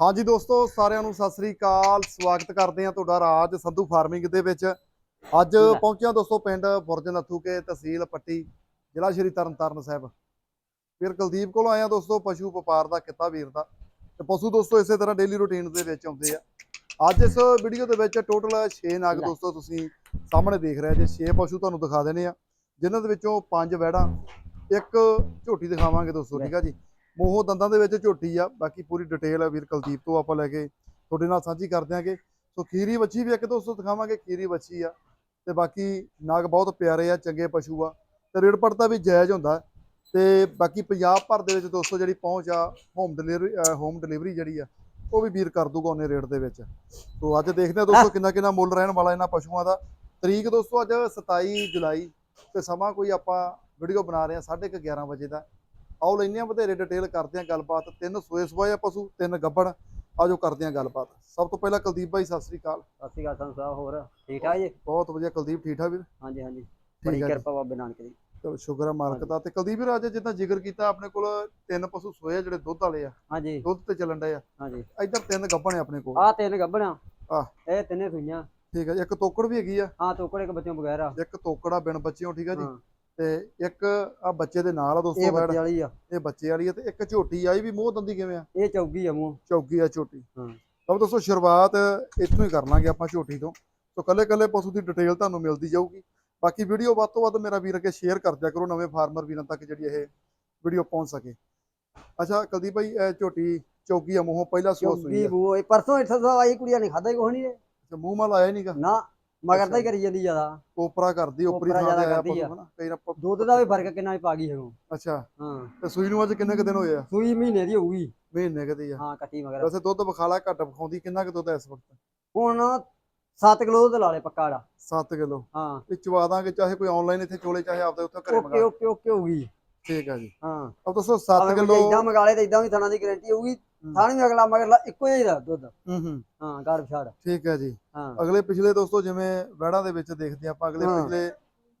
ਹਾਂਜੀ ਦੋਸਤੋ ਸਾਰਿਆਂ ਨੂੰ ਸਤਿ ਸ੍ਰੀ ਅਕਾਲ। ਸਵਾਗਤ ਕਰਦੇ ਹਾਂ ਤੁਹਾਡਾ ਰਾਜ ਸੰਧੂ ਫਾਰਮਿੰਗ ਦੇ ਵਿੱਚ। ਅੱਜ ਪਹੁੰਚਿਆ ਦੋਸਤੋ ਪਿੰਡ ਬੁਰਜ ਨੱਥੂਕੇ ਤਹਿਸੀਲ ਪੱਟੀ ਜ਼ਿਲ੍ਹਾ ਸ਼੍ਰੀ ਤਰਨਤਾਰਨ ਸਾਹਿਬ। ਫਿਰ ਕੁਲਦੀਪ ਕੋਲ ਆਇਆ ਦੋਸਤੋ ਪਸ਼ੂ ਵਪਾਰ ਦਾ ਕਿੱਤਾ ਵੀਰ ਦਾ। ਤੇ ਪਸ਼ੂ ਦੋਸਤੋ ਇਸੇ ਤਰ੍ਹਾਂ ਡੇਲੀ ਰੂਟੀਨ ਦੇ ਵਿੱਚ ਆਉਂਦੇ ਆ। ਅੱਜ ਇਸ ਵੀਡੀਓ ਦੇ ਵਿੱਚ ਟੋਟਲ 6 ਨਾਗ ਦੋਸਤੋ ਤੁਸੀਂ ਸਾਹਮਣੇ ਦੇਖ ਰਹੇ ਜੇ। 6 ਪਸ਼ੂ ਤੁਹਾਨੂੰ ਦਿਖਾ ਦੇਣੇ ਆ ਜਿਨ੍ਹਾਂ ਦੇ ਵਿੱਚੋਂ 5 ਵੈੜਾਂ ਇੱਕ ਝੋਟੀ ਦਿਖਾਵਾਂਗੇ ਦੋਸਤੋ ਠੀਕ ਆ ਜੀ। ਮੋਹ ਦੰਦਾਂ ਦੇ ਵਿੱਚ ਝੋਟੀ ਆ ਬਾਕੀ ਪੂਰੀ ਡਿਟੇਲ ਵੀਰ ਕੁਲਦੀਪ ਤੋਂ ਆਪਾਂ ਲੈ ਕੇ ਤੁਹਾਡੇ ਨਾਲ ਸਾਂਝੀ ਕਰ ਦਿਆਂਗੇ ਸੋ ਖੀਰੀ ਵੱਛੀ ਵੀ ਇੱਕ ਦੋਸਤੋ ਦਿਖਾਵਾਂਗੇ ਖੀਰੀ ਵੱਛੀ ਆ ਤੇ ਬਾਕੀ ਨਾਗ ਬਹੁਤ ਪਿਆਰੇ ਆ ਚੰਗੇ ਪਸ਼ੂ ਆ ਤੇ ਰੇਟ ਪੜਤਾ ਵੀ ਜਾਇਜ਼ ਹੁੰਦਾ। ਤੇ ਬਾਕੀ ਪੰਜਾਬ ਭਰ ਦੇ ਵਿੱਚ ਦੋਸਤੋ ਜਿਹੜੀ ਪਹੁੰਚ ਆ ਹੋਮ ਡਿਲੀਵਰੀ ਹੋਮ ਡਿਲੀਵਰੀ ਜਿਹੜੀ ਆ ਉਹ ਵੀ ਵੀਰ ਕਰ ਦੂਗਾ ਉਹਨੇ ਰੇਟ ਦੇ ਵਿੱਚ। ਸੋ ਅੱਜ ਦੇਖਦੇ ਆ ਦੋਸਤੋ ਕਿੰਨਾ ਕਿੰਨਾ ਮੁੱਲ ਰਹਿਣ ਵਾਲਾ ਇਹਨਾਂ ਪਸ਼ੂਆਂ ਦਾ। ਤਰੀਕ ਦੋਸਤੋ ਅੱਜ 27 ਜੁਲਾਈ ਤੇ ਸਮਾਂ ਕੋਈ ਆਪਾਂ ਵੀਡੀਓ ਬਣਾ ਰਹੇ ਆ 11:30 ਵਜੇ ਦਾ। ਆਓ ਲੈਂਦੇ ਆ ਵਧੇਰੇ ਡਿਟੇਲ ਕਰਦੇ ਆ ਗੱਲਬਾਤ। ਤਿੰਨ ਸੋਏ ਸਵਾਏ ਆ ਪਸ਼ੂ ਤਿੰਨ ਗੱਬੜ। ਆਜੋ ਕਰਦੇ ਆ ਗੱਲਬਾਤ। ਸਭ ਤੋਂ ਪਹਿਲਾਂ ਕੁਲਦੀਪ ਭਾਈ ਸਤਿ ਸ੍ਰੀ ਅਕਾਲ। ਸਤਿ ਸ਼੍ਰੀ ਅਕਾਲ ਸੰਤ ਸਾਹਿਬ ਹੋਰ? ਠੀਕ ਠਾਕ ਜੀ? ਬਹੁਤ ਵਧੀਆ ਕੁਲਦੀਪ ਠੀਕ ਠਾਕ ਵੀਰ? ਹਾਂਜੀ ਹਾਂਜੀ। ਬੜੀ। ਕਿਰਪਾ ਬਾਬੇ ਨਾਨਕ ਦੀ। ਚਲੋ ਸ਼ੁਕਰ ਹੈ ਮਾਲਕ ਦਾ। ਤੇ ਕੁਲਦੀਪ ਵੀਰ ਅੱਜ ਜਿੱਦਾਂ ਜ਼ਿਕਰ ਕੀਤਾ ਆਪਣੇ ਕੋਲ ਤਿੰਨ ਪਸ਼ੂ ਸੋਏ ਆ ਜਿਹੜੇ ਦੁੱਧ ਵਾਲੇ ਆ। ਹਾਂਜੀ। ਦੁੱਧ ਤੇ ਚੱਲਣ ਡਏ ਆ। ਹਾਂਜੀ। ਇੱਧਰ ਤਿੰਨ ਗੱਬਣ ਆ ਆਪਣੇ ਕੋਲ। ਆਹ ਤਿੰਨ ਗੱਬਣਾ ਆਹ। ਇਹ ਤਿੰਨੇ ਸੂਈਆਂ। ਠੀਕ ਜੀ, ਇੱਕ ਤੋਕੜ ਵੀ ਹੈਗੀ ਆ। ਹਾਂ ਤੋਕੜੇ ਕੇ ਬੱਚਿਆਂ ਬਗੈਰ ਆ। ਇੱਕ ਤੋਕੜਾ ਬਿਨ ਬੱਚਿਓ ਠੀਕ ਹੈ ਜੀ। ਤੇ ਇੱਕ ਆ ਬੱਚੇ ਦੇ ਨਾਲ ਆ ਇਹ ਦੋਸਤੋ ਬੱਚੇ ਬੈੜ ਵਾਲੀ ਆ। ਇਹ ਬੱਚੇ ਵਾਲੀ ਆ ਤੇ ਇੱਕ ਝੋਟੀ ਆਈ ਵੀ ਮੂੰਹ ਦੰਦੀ ਕਿਵੇਂ ਆ? ਇਹ ਚੌਗੀ ਆ ਮੂੰਹ। ਚੌਗੀ ਆ ਝੋਟੀ। ਹਾਂ। ਤਾਂ ਦੋਸਤੋ ਸ਼ੁਰੂਆਤ ਇੱਥੋਂ ਹੀ ਕਰ ਲਾਂਗੇ ਆਪਾਂ ਝੋਟੀ ਤੋਂ। ਸੋ ਕੱਲੇ ਕੱਲੇ ਪਸ਼ੂ ਦੀ ਡਿਟੇਲ ਤੁਹਾਨੂੰ ਮਿਲਦੀ ਜਾਊਗੀ। ਬਾਕੀ ਵੀਡੀਓ ਵੱਧ ਤੋਂ ਵੱਧ ਮੇਰਾ ਵੀਰ ਅੱਗੇ ਸ਼ੇਅਰ ਕਰ ਦਿਆ ਕਰੋ ਨਵੇਂ ਫਾਰਮਰ ਵੀਰਾਂ ਤੱਕ ਜਿਹੜੀ ਇਹ ਵੀਡੀਓ ਪਹੁੰਚ ਸਕੇ। ਅੱਛਾ ਕੁਲਦੀਪ ਭਾਈ ਇਹ ਝੋਟੀ ਚੌਗੀ ਆ ਮੂੰਹੋਂ ਪਹਿਲਾ ਸੂਆ ਸੂਈ ਚੌਗੀ ਬੂ ਇਹ ਪਰਸੋਂ ਇੱਥੇ ਆਈ ਕੁੜੀਆਂ ਨੇ ਖਾਦਾ ਹੀ ਕੁਛ ਨਹੀਂ ਤੇ ਮੂੰਹ ਮਲ ਆਇਆ ਨਹੀਂਗਾ ਨਾ। ਮਗਰ ਤਾਂ ਹੀ ਕਰੀ ਜਾਂਦੀ ਜ਼ਿਆਦਾ। ਉਪਰਾ ਕਰਦੀ ਉਪਰੀ ਓਪਰਾ ਥਾਂ ਤੇ ਆਇਆ ਕਰਦੀ ਆ। ਪਸ਼ੂ ਹਨਾ ਕਈ ਨਾ ਪ- ਦੁੱਧ ਦਾ ਵੀ ਫ਼ਰਕ ਕਿੰਨਾ ਹੀ ਪਾ ਗਈ ਹੈਗੋ ਅੱਛਾ। ਹਾਂ। ਤੇ ਸੂਈ ਨੂੰ ਅੱਜ ਕਿੰਨੇ ਕੁ ਦਿਨ ਹੋਏ ਆ? ਸੂਈ ਮਹੀਨੇ ਦੀ ਹੋਊਗੀ। ਮਹੀਨੇ ਕਦੀ ਆ। ਹਾਂ ਕੱਟੀ ਮਗਰ। ਵੈਸੇ ਦੁੱਧ ਵਿਖਾਲਾ ਘੱਟ ਵਿਖਾਉਂਦੀ ਕਿੰਨਾ ਕੁ ਦੁੱਧ ਇਸ ਵਕਤ? ਹੁਣ 7 ਕਿਲੋ ਦੁੱਧ ਲਾ ਲੈ ਪੱਕਾ ਦਾ 7 ਕਿਲੋ। ਹਾਂ। ਇਹ ਚਵਾ ਦਾਂਗੇ ਚਾਹੇ ਕੋਈ ਆਨਲਾਈਨ ਇੱਥੇ ਚੋਲੇ ਚਾਹੇ ਆਪਦੇ ਉੱਥੇ ਘਰੇ ਓਕੇ ਮੰਗਾ। ਓਕੇ ਓਕੇ ਹੋਊਗੀ। ਠੀਕ ਆ ਜੀ। ਹਾਂ। ਅਬ ਦੱਸੋ 7 ਕਿਲੋ ਇਦਾਂ ਮਗਾਲੇ ਤੇ ਇਦਾਂ ਵੀ ਥਣਾ ਦੀ ਗਾਰੰਟੀ ਹੋਊਗੀ। ਥਾਣੀ ਵੀ ਅਗਲਾ ਮਗਰਲਾ ਇੱਕੋ ਹੀ ਦਾ ਦੁੱਧ। ਹੂੰ ਹੂੰ। ਹਾਂ ਗੜ ਛਾੜ ਠੀਕ ਹੈ ਜੀ। ਹਾਂ। ਅਗਲੇ ਪਿਛਲੇ ਦੋਸਤੋ ਜਿਵੇਂ ਵਹਿੜਾਂ ਦੇ ਵਿੱਚ ਦੇਖਦੇ ਆਪਾਂ ਅਗਲੇ। ਪਿਛਲੇ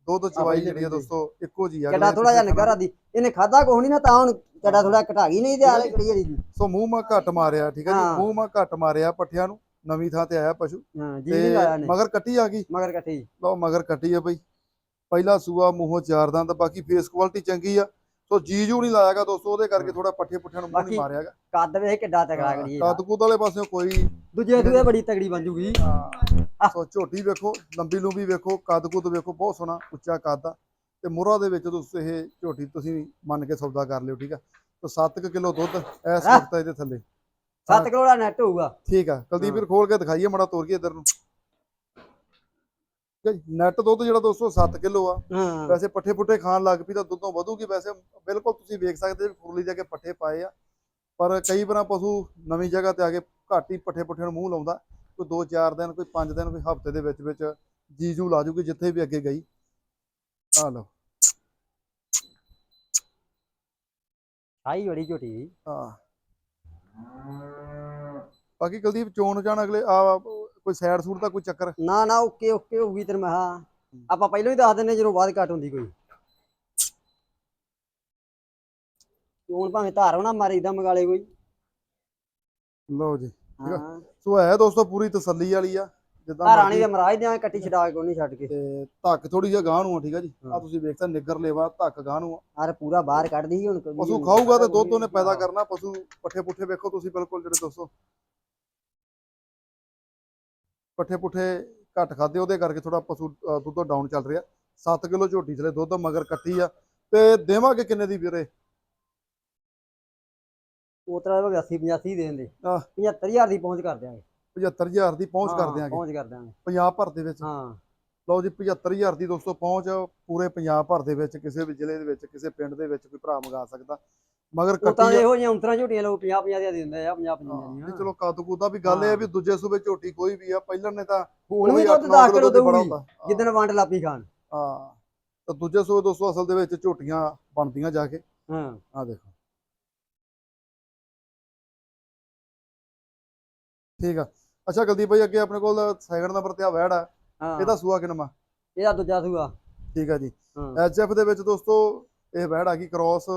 ਦੁੱਧ ਚਵਾਈ ਪਹਿਲੇ ਜਿਹੜੀ ਦੋਸਤੋ ਇੱਕੋ ਜੀ ਆ ਕਿੱਡਾ ਅਗਲੇ ਥੋੜਾ ਜਿਹਾ ਨਿਗਰਾ ਦੀ। ਇਹਨੇ ਖਾਦਾ ਕੋਹ ਨਹੀਂ ਨਾ ਤਾਂ ਹੁਣ ਕਿੱਡਾ ਥੋੜਾ ਘਟਾ ਗਈ ਨਹੀਂ ਤੇ ਆਲੇ ਕਿਹੜੀ ਜਿਹੜੀ ਸੋ ਮੂੰਹ ਮਾ ਘੱਟ ਮਾਰਿਆ ਠੀਕ ਹੈ ਜੀ। ਮੂੰਹ ਮਾ ਘੱਟ ਮਾਰਿਆ ਪੱਠਿਆਂ ਨੂੰ ਨਵੀਂ ਥਾਂ ਤੇ ਆਇਆ ਪਸ਼ੂ। ਹਾਂ ਜੀ ਤੇ ਨਹੀਂ ਲਾਇਆ ਨੇ ਮਗਰ ਕੱਟੀ ਆ ਗਈ। ਮਗਰ ਕੱਟੀ। ਲਓ ਮਗਰ ਕੱਟੀ ਆ ਬਈ। ਪਹਿਲਾ ਸੂਆ ਮੂੰਹੋਂ ਚਾਰ ਦੰਦ ਬਾਕੀ ਫੇਸ ਕੁਆਲਿਟੀ ਚੰਗੀ ਆ। ਸੋ ਜੀਜੂ ਨਹੀਂ ਲਾਇਆਗਾ ਦੋਸਤੋ ਉਹਦੇ ਕਰਕੇ ਥੋੜਾ ਪੱਠੇ ਪੁੱਠਿਆਂ ਨੂੰ ਮੂੰਹ ਨਹੀਂ ਮਾਰਿਆਗਾ। ਕੱਦ ਵੇ ਕਿੱਡਾ ਤਗੜਾ ਕਰੀ ਕਦਕੂਦ ਵਾਲੇ ਪਾਸਿਓਂ ਕੋਈ ਦੂਜੇ ਦੂਏ ਬੜੀ ਤਗੜੀ ਬਣ ਜੂਗੀ। ਸੋ ਝੋਟੀ ਵੇਖੋ ਲੰਬੀ ਲੰਬੀ ਵੇਖੋ ਕੱਦ ਕੁੱਦ ਵੇਖੋ ਬਹੁਤ ਸੋਹਣਾ ਉੱਚਾ ਕੱਦ ਆ। ਤੇ ਮੁਰਾ ਦੇ ਵਿੱਚ ਦੋਸਤੋ ਇਹ ਝੋਟੀ ਤੁਸੀਂ ਮੰਨ ਕੇ ਸੌਦਾ ਕਰ ਲਿਓ ਠੀਕ ਆ? ਸੋ 7 ਕਿਲੋ ਦੁੱਧ ਇਸ? ਵਕਤ ਇਹਦੇ ਥੱਲੇ। 7 ਕਿਲੋ ਦਾ ਨੈਟ ਹੋਊਗਾ। ਠੀਕ ਆ ਕੁਲਦੀਪ ਵੀਰ ਖੋਲ ਕੇ ਦਿਖਾਈਏ ਮੜਾ ਤੋਰ ਕੇ ਇੱਧਰ ਨੂੰ। ਨੈਟ ਦੁੱਧ ਜਿਹੜਾ ਦੋਸਤੋ 7 ਕਿਲੋ ਆ ਵੈਸੇ ਪੱਠੇ ਪੁੱਠੇ ਖਾਣ ਲੱਗ ਪਈ ਤਾਂ ਦੁੱਧੋਂ ਵਧੂਗੀ। ਵੈਸੇ ਬਿਲਕੁਲ ਤੁਸੀਂ ਵੇਖ ਸਕਦੇ ਹੋ ਫੁਰਲੀ ਜਾ ਕੇ ਪੱਠੇ ਪਾਏ ਆ। ਪਰ ਕਈ ਵਾਰਾਂ ਪਸ਼ੂ ਨਵੀਂ ਜਗ੍ਹਾ ਤੇ ਆ ਕੇ ਘੱਟ ਪੱਠੇ ਪੁੱਠੇ ਨੂੰ ਮੂੰਹ ਲਾਉਂਦਾ। ਕੋਈ 2-4 ਦਿਨ ਕੋਈ 5 ਦਿਨ ਕੋਈ ਹਫ਼ਤੇ ਦੇ ਵਿੱਚ ਵਿੱਚ ਜੀਜੂ ਲਾ ਜੂਗੀ ਜਿੱਥੇ ਵੀ ਅੱਗੇ ਗਈ। ਆ ਲਓ। ਆਈ ਬੜੀ ਝੋਟੀ ਹਾਂ। ਬਾਕੀ ਕੁਲਦੀਪ ਚੋਣ ਜਾਣ ਅਗਲੇ ਆ ਕੋਈ ਸਾਈਡ ਸੂਟ ਦਾ ਕੋਈ ਚੱਕਰ? ਨਾ ਨਾ ਓਕੇ ਓਕੇ ਹੋਊਗੀ ਤੇਰੇ ਮੈਂ ਹਾਂ। ਆਪਾਂ ਪਹਿਲਾਂ ਹੀ ਦੱਸ ਦਿੰਨੇ ਜਦੋਂ ਬਾਅਦ ਘਟ ਹੁੰਦੀ ਕੋਈ। ਹੁਣ ਭਾਵੇਂ ਧਾਰ ਹੋਣਾ ਮਾਰੇ ਇਦਾਂ ਮਗਾਲੇ ਕੋਈ। ਲਓ ਜੀ ਸੋ ਹੈ ਦੋਸਤੋ ਪੂਰੀ ਤਸੱਲੀ ਵਾਲੀ ਆ। ਜਿੱਦਾਂ ਮਰਜ਼ੀ- ਦੇ ਮਹਾਰਾਜ ਦੇ ਕੱਟੀ ਛਡਾ ਕੇ ਕੋਈ ਛੱਡ ਕੇ। ਤੇ ਧੱਕ ਥੋੜੀ ਜਿਹਾ ਗਾਂ ਨੂੰ ਆ ਠੀਕ ਆ ਜੀ। ਆ। ਤੁਸੀਂ ਵੇਖਦਾ ਨਿੱਗਰ ਲੇਵਾ ਧੱਕ ਗਾਂ ਨੂੰ ਆਰ ਪੂਰਾ ਬਾਹਰ ਕੱਢਦੀ ਸੀ ਹੁਣ ਕੋਈ ਪਸ਼ੂ। ਖਾਊਗਾ ਤੇ ਦੁੱਧ ਉਹਨੇ ਪੈਦਾ ਕਰਨਾ ਪਸ਼ੂ ਪੱਠੇ ਪੁੱਠੇ ਵੇਖੋ ਤੁਸੀਂ ਬਿਲਕੁਲ ਜਿਹੜੇ ਦੋਸਤੋ। ਪੱਠੇ ਪੁੱਠੇ ਘੱਟ ਖਾਦੇ ਉਹਦੇ ਕਰਕੇ ਥੋੜਾ ਪਸ਼ੂ ਦੁੱਧ ਡਾਊਨ ਚੱਲ ਰਿਹਾ। 7 ਕਿਲੋ ਝੋਟੀ ਥਲੇ ਦੁੱਧ ਮਗਰ ਕੱਟੀ ਆ। ਤੇ ਦੇਵਾਂਗੇ ਕਿੰਨੇ ਦੀ ਵੀਰੇ? ਉਹ ਤਰ੍ਹਾਂ ਦੇ 80 85 ਦੇ ਦਿੰਦੇ। ਆਹ। 75000 ਦੀ ਪਹੁੰਚ ਕਰ ਦਿਆਂਗੇ। 75000 ਦੀ ਪਹੁੰਚ ਕਰ ਹਾਂ, ਦਿਆਂਗੇ। ਪਹੁੰਚ ਕਰ ਦਿਆਂਗੇ। ਪੰਜਾਬ ਭਰ ਦੇ ਵਿੱਚ। ਹਾਂ। ਲਓ ਜੀ 75000 ਦੀ ਦੋਸਤੋ ਪਹੁੰਚ। ਪੂਰੇ ਪੰਜਾਬ ਭਰ ਦੇ ਵਿੱਚ ਕਿਸੇ ਵੀ ਜ਼ਿਲ੍ਹੇ ਦੇ ਵਿੱਚ ਕਿਸੇ ਪਿੰਡ ਦੇ ਵਿੱਚ ਕੋਈ ਭਰਾ ਮੰਗਾ ਸਕਦਾ। ਮਗਰ ਉਹ ਤਾਂ ਕੱਟੀ ਆ। ਇਹੋ ਜਿਹੀਆਂ ਉਂਤਰਾਂ ਝੋਟੀਆਂ ਲੋਕ 50 50 ਦੇ ਦਿੰਦੇ ਆ 50 50 ਹਾਂ, ਦੀਆਂ ਨਹੀਂ ਚਲੋ ਕਾਦੂ ਦਾ ਵੀ ਗੱਲ ਇਹ ਆ ਵੀ ਦੂਜੇ ਸੂਬੇ ਝੋਟੀ ਕੋਈ ਵੀ ਆ ਪਹਿਲਾਂ ਨੇ ਤਾਂ ਹੁਣ ਵੀ ਦੁੱਧ ਅੱਠ ਨੌ 10 ਕਿਲੋ ਦੇਊਗੀ। ਜਿੱਦਣ ਵੰਡ ਲਾਪੀ ਖਾਣ। ਹਾਂ। ਤਾਂ ਦੂਜੇ ਸੂਏ ਦੋਸਤੋ ਅਸਲ ਦੇ ਵਿੱਚ ਝੋਟੀਆਂ ਬਣਦੀਆਂ ਜਾ ਕੇ। ਹਾਂ। ਆ ਦੇਖੋ। ਠੀਕ ਆ। ਅੱਛਾ ਕੁਲਦੀਪ ਭਾਈ ਅੱਗੇ ਆਪਣੇ ਕੋਲ ਸੈਕਿੰਡ ਨੰਬਰ ਤੇ ਆ ਵੈੜ ਆ। ਇਹਦਾ ਸੂਆ ਕਿਨਮਾ ਇਹਦਾ ਦੂਜਾ ਸੂਆ। ਠੀਕ ਆ ਜੀ। ਐਚਐਫ ਦੇ ਵਿੱਚ ਦੋਸਤੋ ਇਹ ਵੈੜ ਆ ਗਈ ਕ੍ਰਾਸ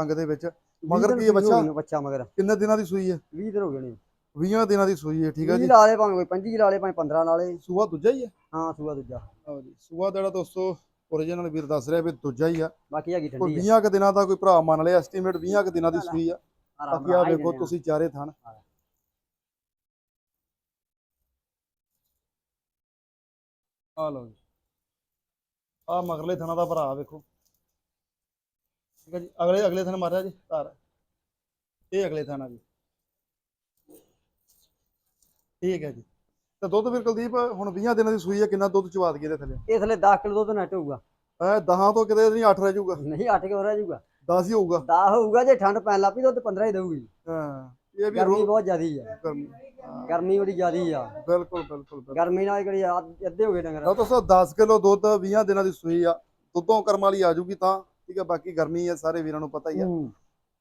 ਅੰਗ ਦੇ ਵਿੱਚ। ਮਗਰ ਕੀ ਹੈ ਹੋ ਬੱਚਾ? ਬੱਚਾ ਮਗਰ। ਕਿੰਨੇ ਦਿਨਾਂ ਦੀ ਸੂਈ ਹੈ? 20 ਦਿਨ ਹੋ ਗਏ ਨੇ। 20 ਦਿਨਾਂ ਦੀ ਸੂਈ ਹੈ ਠੀਕ ਹੈ ਜੀ? ਲਾ ਲੇ ਭਾਵੇਂ ਕੋਈ 25 ਲਾ ਲੇ ਭਾਵੇਂ 15 ਲਾ ਲੇ ਸੂਆ ਦੂਜਾ ਹੀ ਹੈ? ਹਾਂ ਸੂਆ ਦੂਜਾ। ਲਓ ਜੀ ਸੂਆ ਜਿਹੜਾ ਦੋਸਤੋ ਓਰੀਜਨਲ ਵੀਰ ਦੱਸ ਰਿਹਾ ਵੀ ਦੂਜਾ ਹੀ ਆ। ਬਾਕੀ ਹੈਗੀ ਕੋਈ ਠੰਡੀ 20 ਕੁ ਦਿਨਾਂ ਦਾ ਕੋਈ ਭਰਾ ਮੰਨ ਲਿਆ ਐਸਟੀਮੇਟ 20 ਕੁ ਦਿਨਾਂ ਦੀ ਸੂਈ ਆ। ਬਾਕੀ ਆ ਹੀ ਵੇਖੋ। ਤੁਸੀਂ ਚਾਰੇ ਥਣ। ਆ ਲਓ ਜੀ। ਆ ਮਗਰਲੇ ਥਣਾ ਦਾ ਭਰਾ ਵੇਖੋ। ਠੀਕ ਹੈ ਜੀ। ਅਗਲੇ ਅਗਲੇ ਥਣ ਮਾਰਿਆ ਜੀ ਧਾਰ ਇਹ ਅਗਲੇ ਥਣਾ ਜੀ। ਠੀਕ ਹੈ ਜੀ। ਤੇ ਦੁੱਧ ਫਿਰ ਕੁਲਦੀਪ ਹੁਣ 20 ਦਿਨਾਂ ਦੀ ਸੂਈ ਆ ਕਿੰਨਾ ਦੁੱਧ ਚਵਾ ਦਈਏ ਇਹਦੇ ਥੱਲੇ? ਇਹ ਥਲੇ 10 ਕਿਲੋ ਦੁੱਧ ਨੱਟ ਹੋਊਗਾ ਐ 10 ਤੋਂ ਕਿਤੇ ਨਹੀਂ 8 ਰਹਿ ਜਾਊਗਾ। ਨਹੀਂ 8 ਕਿਲੋ ਰਹਿ ਜਾਊਗਾ? 10 ਹੀ ਹੋਊਗਾ। 10 ਹੋਊਗਾ ਜੇ ਠੰਡ ਪੈਣ ਲੱਗ ਪਈ ਦੁੱਧ 15 ਹੀ ਦੇਊਗੀ। ਹਾਂ ਇਹ ਵੀ ਗਰਮੀ ਬਹੁਤ ਜ਼ਿਆਦੀ ਆ। ਗਰਮੀ ਹਾਂ, ਬੜੀ ਜ਼ਿਆਦੀ ਆ। ਬਿਲਕੁਲ ਬਿਲਕੁਲ ਗਰਮੀ ਨਾਲ ਕਿਹੜੀ ਅੱਧੇ ਹੋ ਗਏ ਡੰਗਰ। ਲਓ ਦੋਸਤੋ 10 ਕਿਲੋ ਦੁੱਧ 20 ਦਿਨਾਂ ਦੀ ਸੂਈ ਆ। ਦੁੱਧੋਂ ਕਰਮ ਵਾਲੀ ਆ ਜੂਗੀ ਤਾਂ। ਠੀਕ ਹੈ ਬਾਕੀ ਗਰਮੀ ਆ ਸਾਰੇ ਵੀਰਾਂ ਨੂੰ ਪਤਾ ਹੀ ਆ। ਹੂੰ।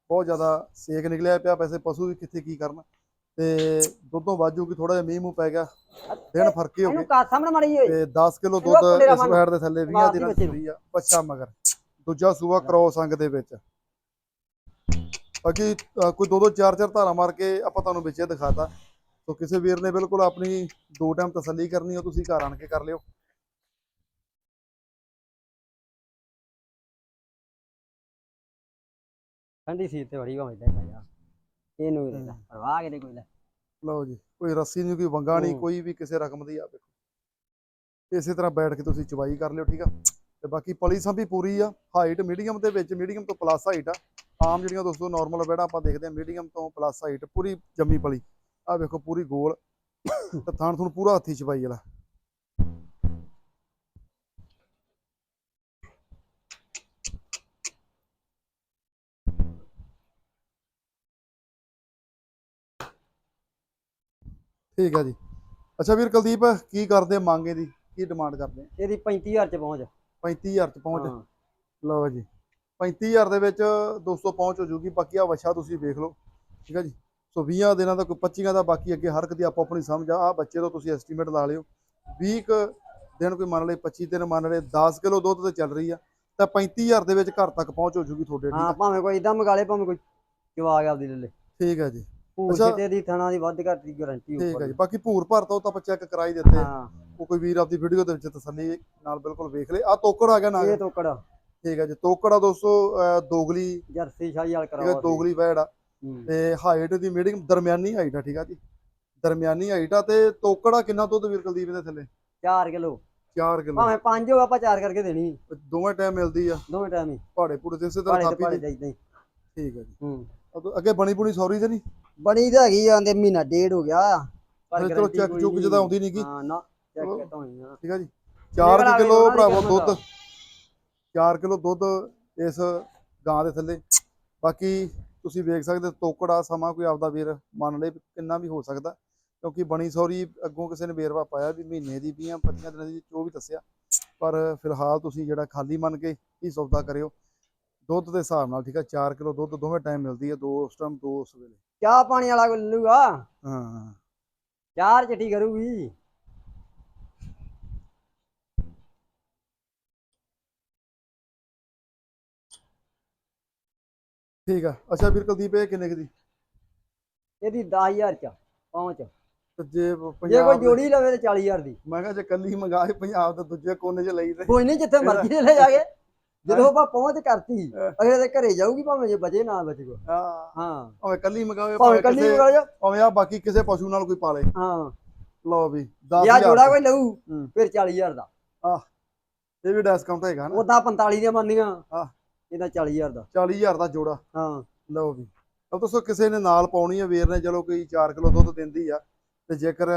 ਬਹੁਤ ਜ਼ਿਆਦਾ ਸੇਕ ਨਿਕਲਿਆ ਪਿਆ ਵੈਸੇ ਪਸ਼ੂ ਵੀ ਕਿੱਥੇ ਕੀ ਕਰਨ। ਤੇ ਦੁੱਧੋਂ ਵਾਜੂਗੀ ਥੋੜਾ ਜਿਹਾ ਮੀਂਹ ਮੂੰਹ ਪੈ ਗਿਆ ਦਿਨ ਫਰਕੇ ਹੋ ਗਏ। ਸਾਹਮਣੇ ਮਾੜੀ ਓਏ ਤੇ 10 ਕਿਲੋ ਦੁੱਧ ਇਸ। ਵੈੜ ਦੇ ਥੱਲੇ 20 ਮਾਰਦੀ ਦਿਨਾਂ ਦੀ ਆ ਬੱਚਾ ਮਗਰ। ਦੂਜਾ ਸੂਆ ਕ੍ਰੋਸ ਅੰਗ ਦੇ ਵਿੱਚ। ਬਾਕੀ ਕੋਈ ਦੋ ਦੋ ਚਾਰ ਚਾਰ ਧਾਰਾ ਮਾਰ ਕੇ ਆਪਾਂ ਤੁਹਾਨੂੰ ਵਿੱਚੇ ਦਿਖਾਤਾ। ਸੋ ਕਿਸੇ ਵੀਰ ਨੇ ਬਿਲਕੁਲ ਆਪਣੀ ਦੋ ਟਾਈਮ ਤਸੱਲੀ ਕਰਨੀ ਹੋ ਤੁਸੀਂ ਘਰ ਆਣ ਕੇ ਕਰ ਲਿਓ। ਠੰਡੀ ਸੀਟ ਤੇ ਬੜੀ ਭਾਵੇਂ ਲੈ ਜਾ। ਇਹਨੂੰ ਵੀ ਲਾ, ਪਰਵਾਹ ਕਿਤੇ ਕੋਈ ਲੈ। ਲਓ ਜੀ ਕੋਈ ਰੱਸੀ ਨਹੀਂ ਕੋਈ ਵੰਗਾ ਨਹੀਂ। ਕੋਈ ਵੀ ਕਿਸੇ ਰਕਮ ਦੀ ਆ ਵੇਖੋ। ਇਸੇ ਤਰ੍ਹਾਂ ਬੈਠ ਕੇ ਤੁਸੀਂ ਚਵਾਈ ਕਰ ਲਿਓ ਠੀਕ ਆ? ਤੇ ਬਾਕੀ ਪਲੀ ਸੰਭੀ ਪੂਰੀ ਆ ਹਾਈਟ ਮੀਡੀਅਮ ਦੇ ਵਿੱਚ ਮੀਡੀਅਮ ਤੋਂ ਪਲੱਸ ਹਾਈਟ ਆ। ਆਮ ਜਿਹੜੀਆਂ ਦੋਸਤੋ ਨਾਰਮਲ ਬੈੜਾ ਆਪਾਂ ਦੇਖਦੇ ਆ ਮੀਡੀਅਮ ਤੋਂ ਪਲੱਸ ਹਾਈਟ ਪੂਰੀ ਜੰਮੀ ਪਲੀ। ਆ ਵੇਖੋ ਪੂਰੀ ਗੋਲ। ਤੇ ਥਾਣ ਥੁਣ ਪੂਰਾ ਹੱਥੀ ਚਵਾਈ ਵਾਲਾ। ਠੀਕ ਆ ਜੀ। ਅੱਛਾ ਵੀਰ ਕੁਲਦੀਪ ਕੀ ਕਰਦੇ ਮੰਗ ਇਹਦੀ ਕੀ ਡਿਮਾਂਡ ਕਰਦੇ ਇਹਦੀ 35000 ਚ ਪਹੁੰਚ। 35000 ਚ ਪਹੁੰਚ। ਹਾਂ। ਲਓ ਜੀ। 35000 ਦੇ ਵਿੱਚ ਦੋਸਤੋ ਪਹੁੰਚ ਹੋ ਜੂਗੀ। ਬਾਕੀ ਆ ਵਛਾ ਤੁਸੀਂ ਵੇਖ ਲਓ। ਠੀਕ ਹੈ ਜੀ। ਸੋ 20 ਦਿਨਾਂ ਦਾ ਕੋਈ 25 ਦਾ ਬਾਕੀ ਅੱਗੇ ਹਰ ਇੱਕ ਦੀ ਆਪੋ ਆਪਣੀ ਸਮਝ ਆ। ਬੱਚੇ ਤੋਂ ਤੁਸੀਂ ਐਸਟੀਮੇਟ ਲਾ ਲਿਓ। 20 ਕੁ ਦਿਨ ਕੋਈ ਮੰਨ ਲਏ 25 ਦਿਨ ਮੰਨ ਲਏ 10 ਕਿਲੋ ਦੁੱਧ ਤੇ ਚੱਲ ਰਹੀ ਆ। ਤਾਂ 35000 ਦੇ ਵਿੱਚ ਘਰ ਤੱਕ ਪਹੁੰਚ ਹੋ ਜੂਗੀ ਤੁਹਾਡੇ ਠੀਕ ਹਾਂ ਆ ਭਾਵੇਂ ਕੋਈ ਇਦਾਂ ਮੰਗਾ ਲੇ ਭਾਵੇਂ ਕੋਈ ਜਵਾ ਗਿਆ ਆਪਦੀ ਲੈ ਲੇ। ਠੀਕ ਹੈ ਜੀ। ਭੂਰ ਅੱਛਾ। ਦੀ ਥਣਾ ਦੀ ਵੱਧ ਘੱਟ ਦੀ ਗਾਰੰਟੀ ਠੀਕ ਹੈ ਜੀ ਬਾਕੀ ਭੂਰ ਭਰ ਤੋਂ ਤਾਂ ਆਪਾਂ ਚੈੱਕ ਕਰਾਈ ਦਿੱਤੇ। ਆ। ਹਾਂ। ਉਹ ਕੋਈ ਵੀਰ ਆਪਦੀ ਵੀਡੀਓ ਦੇ ਵਿੱਚ ਤਸੱਲੀ ਨਾਲ ਬਿਲਕੁਲ ਵੇਖ ਲੇ। ਆ ਤੋਕੜ ਆ ਗਿਆ ਨਾ। ਇਹ ਤੋਕੜ ਠੀਕ ਹੈ ਜੀ ਤੋਕੜ ਆ ਦੋਸਤੋ ਅਹ ਦੋਗਲੀ। ਜਰਸੀ ਸ਼ਾਹੀ ਵਾਲ ਠੀਕ ਹੈ ਦੋਗਲੀ ਵੈੜ ਆ। ਤੇ ਹਾਈਟ ਦੀ ਮੀਡੀਅਮ ਦਰਮਿਆਨੀ ਹਾਈਟ ਆ ਠੀਕ ਆ ਜੀ। ਦਰਮਿਆਨੀ ਹਾਈਟ ਆ ਤੇ ਤੋਕੜਾ ਕਿੰਨਾ ਦੁੱਧ ਵੀਰ ਕੁਲਦੀਪ ਦੇ ਥੱਲੇ? 4 ਕਿਲੋ। 4 ਕਿਲੋ। ਭਾਵੇਂ 5 ਹੋ ਆਪਾਂ 4 ਕਰਕੇ ਦੇਣੀ। ਦੋਵੇਂ ਟਾਈਮ ਮਿਲਦੀ ਆ। ਦੋਵੇਂ ਟਾਈਮ ਹੀ। ਪਹਾੜੇ ਪੂੜੇ ਤੇ ਇਸੇ ਤਰ੍ਹਾਂ ਪਾੜੇ ਤੇ ਥਾਪੀ ਪਾੜੇ ਦੀ। ਜਾਈਦਾ ਹੀ। ਠੀਕ ਹੈ ਜੀ। ਹੂੰ। ਅੱਗੇ ਬਣੀ ਬੁਣੀ ਸੌਰੀ ਤੇ ਨਹੀਂ? ਬਣੀ ਤਾਂ ਹੈਗੀ ਆਂਦੇ ਮਹੀਨਾ ਡੇਢ ਹੋ ਗਿਆ। ਪਰ ਚਲੋ guarantee ਚੱਕ ਕੋਈ ਚੁੱਕ ਨਹੀਂ। ਜਦਾ ਆਉਂਦੀ ਨਹੀਂ ਗੀ। ਹਾਂ ਨਾ ਚਲੋ। ਚੈੱਕ ਤਾਂ ਹੋਈ ਆ। ਠੀਕ ਆ ਜੀ। ਨਿਕਲ 4 ਆਵੇ ਕਿਲੋ ਭਰਾਵੋ ਦੁੱਧ। 4 ਕਿਲੋ ਦੁੱਧ ਇਸ ਗਾਂ ਦੇ ਥੱਲੇ। ਬਾਕੀ ਤੁਸੀਂ ਵੇਖ ਸਕਦੇ ਹੋ ਤੋਕੜਾ ਸਮਾਂ ਕੋਈ ਆਪਦਾ ਵੀਰ ਮੰਨ ਲੇ ਵੀ ਕਿੰਨਾ ਵੀ ਹੋ ਸਕਦਾ। ਕਿਉਂਕਿ ਬਣੀ ਸੌਰੀ ਅੱਗੋਂ ਕਿਸੇ ਨੇ ਵੇਰਵਾ ਪਾਇਆ ਵੀ ਮਹੀਨੇ ਦੀ 20 25 ਦਿਨਾਂ ਦੀ ਉਹ ਵੀ ਦੱਸਿਆ। ਪਰ ਫਿਲਹਾਲ ਤੁਸੀਂ ਜਿਹੜਾ ਖਾਲੀ ਮੰਨ ਕੇ ਹੀ ਸੌਦਾ ਕਰਿਓ। ਦੁੱਧ ਦੇ ਹਿਸਾਬ ਨਾਲ ਠੀਕ ਆ 4 ਕਿਲੋ ਦੁੱਧ ਦੋਵੇਂ ਟਾਈਮ ਮਿਲਦੀ ਹੈ ਦੋ ਉਸ ਟਾਈਮ ਦੋ ਉਸ ਵੇਲੇ। ਚਾਹ ਪਾਣੀ ਵਾਲਾ ਕੋਈ ਲੂਗਾ ਹਾਂ। ਚਾਰ ਚਿੱਟੀ ਕਰੂਗੀ। ਠੀਕ ਆ। ਅੱਛਾ ਵੀਰ ਕੁਲਦੀਪ ਇਹ ਕਿੰਨੇ ਕੁ ਦੀ? ਇਹਦੀ 10000 ਚ ਪਹੁੰਚ ਜੇ ਤੇ ਜੇ ਕੋਈ ਪੰਜਾਬ ਦੇ- ਜੋੜੀ ਲਵੇ ਤੇ 40000 ਦੀ। ਮੈਂ ਕਿਹਾ ਜੇ ਕੱਲੀ ਮੰਗਾਏ ਪੰਜਾਬ ਦੇ ਦੂਜੇ ਕੋਨੇ 'ਚ ਲਈ ਤੇ ਕੋਈ ਨਹੀਂ ਜਿੱਥੇ ਮਰਜ਼ੀ ਲੈ ਜਾ ਕੇ ਜਦੋਂ ਆਪਾਂ ਪਹੁੰਚ ਕਰਤੀ। ਅਗਲੇ ਦੇ ਘਰੇ ਜਾਊਗੀ ਭਾਵੇਂ ਜੇ ਬਚੇ ਨਾ ਬਚੇ ਕੋ ਹਾਂ। ਹਾਂ। ਭਾਵੇਂ ਕੱਲੀ ਮੰਗਾਵੇ ਭਾਵੇਂ ਕੱਲੀ ਕਿਸੇ- ਮੰਗਾ ਜਾ ਭਾਵੇਂ ਆ ਬਾਕੀ ਕਿਸੇ ਪਸ਼ੂ ਨਾਲ ਕੋਈ ਪਾਲੇ। ਹਾਂ। ਲਓ ਵੀ ਜਾਂ 10000 ਜੋੜਾ ਕੋਈ ਲਊ। ਫਿਰ 40000 ਦਾ। ਇਹ ਵੀ ਡਿਸਕਾਊਂਟ ਹੈਗਾ ਨਾ। ਉਦਾਂ 45 ਦੀਆਂ ਮੰਨੀਆਂ। ਹਾਂ। ਇਹਦਾ 40000 ਦਾ। 40000 ਦਾ ਜੋੜਾ। ਹਾਂ। ਲਓ ਵੀ। ਅਬ ਦੱਸੋ ਕਿਸੇ ਨੇ ਨਾਲ ਪਾਉਣੀ ਹੈ ਵੀਰ ਨੇ ਚਲੋ ਕੋਈ 4 ਕਿਲੋ ਦੁੱਧ ਦਿੰਦੀ ਆ। ਤੇ ਜੇਕਰ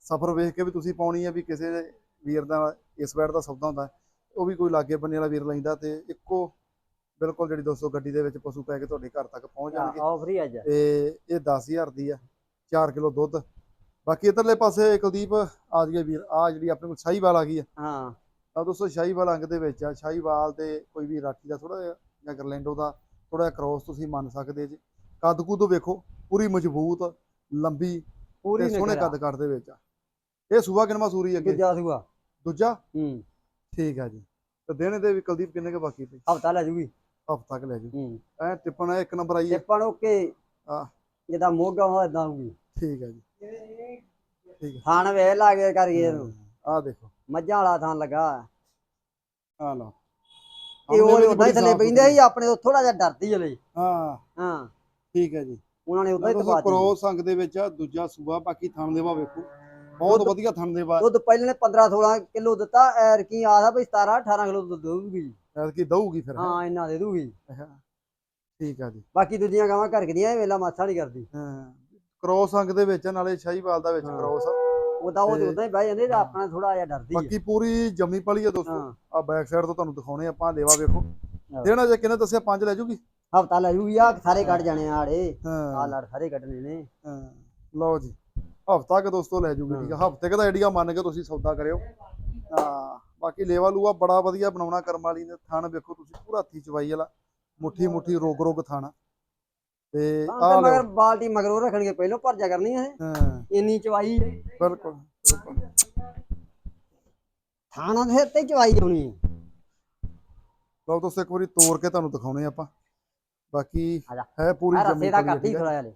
ਸਫਰ ਵੇਖ ਕੇ ਵੀ ਤੁਸੀਂ ਪਾਉਣੀ ਹੈ ਵੀ ਕਿਸੇ ਵੀਰ ਦਾ ਇਸ ਵੈਟ ਦਾ ਸੌਦਾ ਹੁੰਦਾ ਉਹ ਵੀ ਕੋਈ ਲਾਗੇ ਬੰਨੇ ਵਾਲਾ ਵੀਰ ਲੈਂਦਾ ਤੇ ਇੱਕੋ ਬਿਲਕੁਲ ਜਿਹੜੀ ਦੋਸਤੋ ਗੱਡੀ ਦੇ ਵਿੱਚ ਪਸ਼ੂ ਪੈ ਕੇ ਤੁਹਾਡੇ ਘਰ ਤੱਕ ਪਹੁੰਚ ਜਾਣਗੇ। ਆਫਰ ਹੀ ਅੱਜ। ਤੇ ਇਹ 10000 ਦੀ ਆ 4 ਕਿਲੋ ਦੁੱਧ। ਬਾਕੀ ਇਧਰਲੇ ਪਾਸੇ ਕੁਲਦੀਪ ਆ ਗਈ ਵੀਰ ਆ ਜਿਹੜੀ ਆਪਣੇ ਕੋਲ ਸ਼ਾਹੀਵਾਲ ਆ ਗਈ ਆ। ਹਾਂ। ਆ ਦੋਸਤੋ ਸ਼ਾਹੀਵਾਲ ਅੰਗ ਦੇ ਵਿੱਚ ਆ ਸ਼ਾਹੀਵਾਲ ਤੇ ਕੋਈ ਵੀ ਰਾਠੀ ਦਾ ਥੋੜਾ ਜਿਹਾ ਜਾਂ ਗਰਲੈਂਡੋ ਦਾ ਥੋੜਾ ਜਿਹਾ ਕ੍ਰੋਸ ਤੁਸੀਂ ਮੰਨ ਸਕਦੇ ਜੀ। ਕੱਦ ਕੁੱਦ ਵੇਖੋ ਪੂਰੀ ਮਜ਼ਬੂਤ ਲੰਬੀ ਪੂਰੀ ਤੇ ਸੋਹਣੇ ਕੱਦ ਕੱਦ ਦੇ ਵਿੱਚ ਆ। ਇਹ ਸੂਆ ਕਿਨਮਾ ਸੂਰੀ ਅੱਗੇ? ਦੂਜਾ ਸੂਆ। ਦੂਜਾ? ਹੂੰ। ਠੀਕ ਆ ਜੀ। ਤੇ ਦਿਨ ਦੇ ਵੀ ਕੁਲਦੀਪ ਕਿੰਨੇ ਕੇ ਬਾਕੀ ਤੇ? ਹਫਤਾ ਲੈ ਜੂਗੀ। ਹਫਤਾ ਤੱਕ ਲੈ ਜੂ। ਹੂੰ। ਐ ਟਿੱਪਣਾ ਇੱਕ ਨੰਬਰ ਆਈ ਹੈ ਟਿੱਪਣ ਓਕੇ। ਆ ਜਿਹਦਾ ਮੋਗਾ ਹੋਇਆ ਇਦਾਂ ਹੋਊਗੀ। ਠੀਕ ਹੈ ਜੀ। ਠੀਕ ਹੈ ਥਾਣ ਵੇਖ ਲਾ ਕੇ ਕਰੀਏ। ਇਹਨੂੰ ਆ ਦੇਖੋ। ਮੱਝਾਂ ਵਾਲਾ ਥਾਣ ਲੱਗਾ। ਆ ਲਓ। ਇਹ ਉਹ ਉਦਾਂ ਹੀ ਥੱਲੇ ਪੈਂਦੇ ਸੀ ਆਪਣੇ ਤੋਂ ਥੋੜਾ ਜਿਹਾ ਡਰਦੀ ਹਲੇ ਹਾਂ। ਹਾਂ। ਠੀਕ ਹੈ ਜੀ। ਉਹਨਾਂ ਨੇ ਉਦਾਂ ਹੀ ਤਪਾਤੀ ਕਰੋਸ ਅੰਗ ਦੇ ਵਿੱਚ ਆ ਦੂਜਾ ਸੂਆ ਬਾਕੀ ਥਣ ਦੇਵਾ ਵੇਖੋ। ਬਹੁਤ ਵਧੀਆ ਥਣ ਦੇਵਾ ਦੁੱਧ ਪਹਿਲੇ ਨੇ 15 16 ਕਿਲੋ ਦਿੱਤਾ ਐਰ ਕੀ ਆਦਾ ਬਈ 17 18 ਕਿਲੋ ਦੁੱਧ ਦੇਊਗੀ। ਐਤਕੀ ਦਊਗੀ ਫਿਰ ਹੈਂ? ਇੰਨਾ ਦੇ ਦੂਗੀ। ਠੀਕ ਆ ਜੀ। ਬਾਕੀ ਦੂਜੀਆਂ ਗਾਵਾਂ ਘਰ ਦੀਆਂ ਇਹ ਵੇਲਾ ਮਾਥਾ ਨਹੀਂ ਕਰਦੀ। ਹਾਂ। ਕ੍ਰੋਸ ਅੰਗ ਦੇ ਵਿੱਚ ਨਾਲੇ ਸ਼ਾਹੀਵਾਲ ਦਾ ਵਿੱਚ। ਕ੍ਰੋਸ। ਉਦਾਂ ਉਹ ਉਦਾਂ ਹੀ ਬਹਿ ਜਾਂਦੇ ਤੇ ਆਪਣਾ ਥੋੜਾ ਜਿਹਾ ਡਰਦੀ ਬਾਕੀ ਪੂਰੀ ਜੰਮੀ ਪਲੀ ਆ ਦੋਸਤੋ। ਆ ਬੈਕ ਸਾਈਡ ਤੋਂ ਤੁਹਾਨੂੰ ਦਿਖਾਉਣੇ ਆਪਾਂ ਲੇਵਾ ਵੇਖੋ। ਦੇਣਾ ਜੇ ਕਿਨੇ ਦੱਸਿਆ ਪੰਜ ਲੈ ਜੂਗੀ? ਹਫਤਾ ਲੈ ਜੂਗੀ ਆ ਸਾਰੇ ਕੱਢ ਜਾਣੇ ਆੜੇ। ਆ ਲੜ ਸਾਰੇ ਕੱਢਣੇ ਨੇ। ਹਾਂ। ਲਓ ਜੀ। ਹਫਤਾ ਕ ਦੋਸਤੋ ਲੈ ਜੂਗੀ ਠੀਕ ਆ? ਹਫ਼ਤੇ ਕ ਦਾ ਆਈਡੀਆ ਮੰਨ ਕੇ ਤੁਸੀਂ ਸੌਦਾ ਕਰਿਓ। ਹਾਂ ਬਾਕੀ ਲੇਵਾ ਲੂਆ ਬੜਾ ਵਧੀਆ ਬਣਾਉਣਾ ਕਰਮ ਵਾਲੀ ਨੇ ਥਣ ਵੇਖੋ ਤੁਸੀਂ ਪੂਰਾ ਹੱਥੀ ਚਵਾਈ ਵਾਲਾ ਮੁੱਠੀ ਮੁੱਠੀ ਰੋਗ ਰੋਗ ਥਾਣਾ। ਤੇ ਆ ਮਗਰ ਬਾਲਟੀ ਮਗਰੋਂ ਰੱਖਣਗੇ ਪਹਿਲੋਂ ਭਰਜਾ ਕਰਨੀ ਹੈ ਹਾਂ। ਇੰਨੀ ਚਵਾਈ ਬਿਲਕੁਲ ਬਿਲਕੁਲ। ਥਾਣਾ ਦੇ ਤੇ ਚਵਾਈ ਹੋਣੀ ਹੈ। ਲਓ ਦੋਸਤੋ ਇੱਕ ਵਾਰੀ ਤੋੜ ਕੇ ਤੁਹਾਨੂੰ ਦਿਖਾਉਣੇ ਆਪਾਂ। ਬਾਕੀ। ਹੈ ਪੂਰੀ ਆ ਜੰਮੀ ਰਸੇ ਦਾ ਪਲੀ ਆ, ਕਰਦੀ ਠੀਕ ਆ? ਥੋੜਾ ਜਿਹਾ। ਲੈ